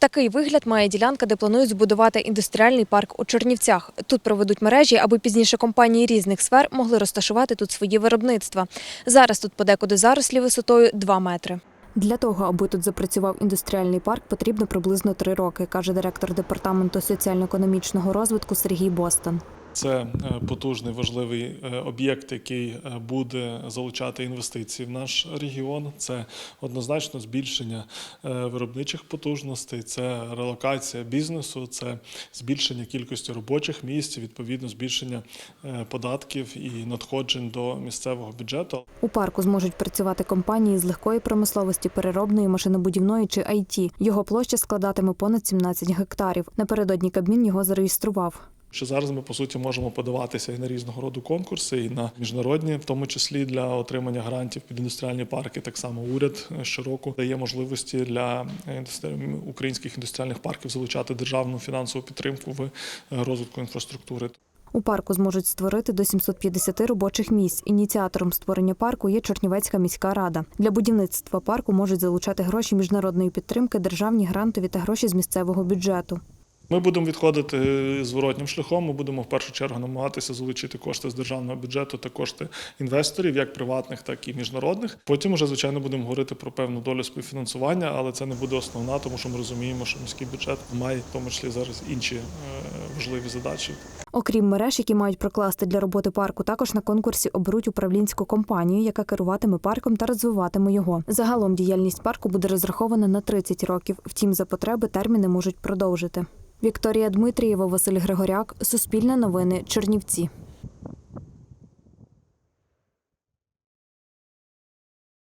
Такий вигляд має ділянка, де планують збудувати індустріальний парк у Чернівцях. Тут проведуть мережі, аби пізніше компанії різних сфер могли розташувати тут свої виробництва. Зараз тут подекуди зарослі висотою 2 метри. Для того, аби тут запрацював індустріальний парк, потрібно приблизно три роки, каже директор департаменту соціально-економічного розвитку Сергій Бостон. Це е, потужний важливий е, об'єкт, який е, буде залучати інвестиції в наш регіон. Це однозначно збільшення виробничих потужностей, це релокація бізнесу, це збільшення кількості робочих місць, відповідно збільшення податків і надходжень до місцевого бюджету. У парку зможуть працювати компанії з легкої промисловості, переробної, машинобудівної чи IT. Його площа складатиме понад 17 гектарів. Напередодні Кабмін його зареєстрував. Що зараз ми по суті можемо подаватися і на різного роду конкурси, і на міжнародні, в тому числі для отримання грантів під індустріальні парки. Так само уряд е, щороку дає можливості для українських індустріальних парків залучати державну фінансову підтримку в е, розвитку інфраструктури. У парку зможуть створити до 750 робочих місць. Ініціатором створення парку є Чернівецька міська рада. Для будівництва парку можуть залучати гроші міжнародної підтримки, державні грантові та гроші з місцевого бюджету. Ми будемо відходити зворотнім шляхом. Ми будемо в першу чергу намагатися залучити кошти з державного бюджету та кошти інвесторів, як приватних, так і міжнародних. Потім вже звичайно будемо говорити про певну долю співфінансування, але це не буде основна, тому що ми розуміємо, що міський бюджет має в тому числі зараз інші е, важливі задачі. Окрім мереж, які мають прокласти для роботи парку, також на конкурсі оберуть управлінську компанію, яка керуватиме парком та розвиватиме його. Загалом діяльність парку буде розрахована на 30 років. Втім, за потреби терміни можуть продовжити. Вікторія Дмитрієва, Василь Григоряк, Суспільне новини, Чернівці.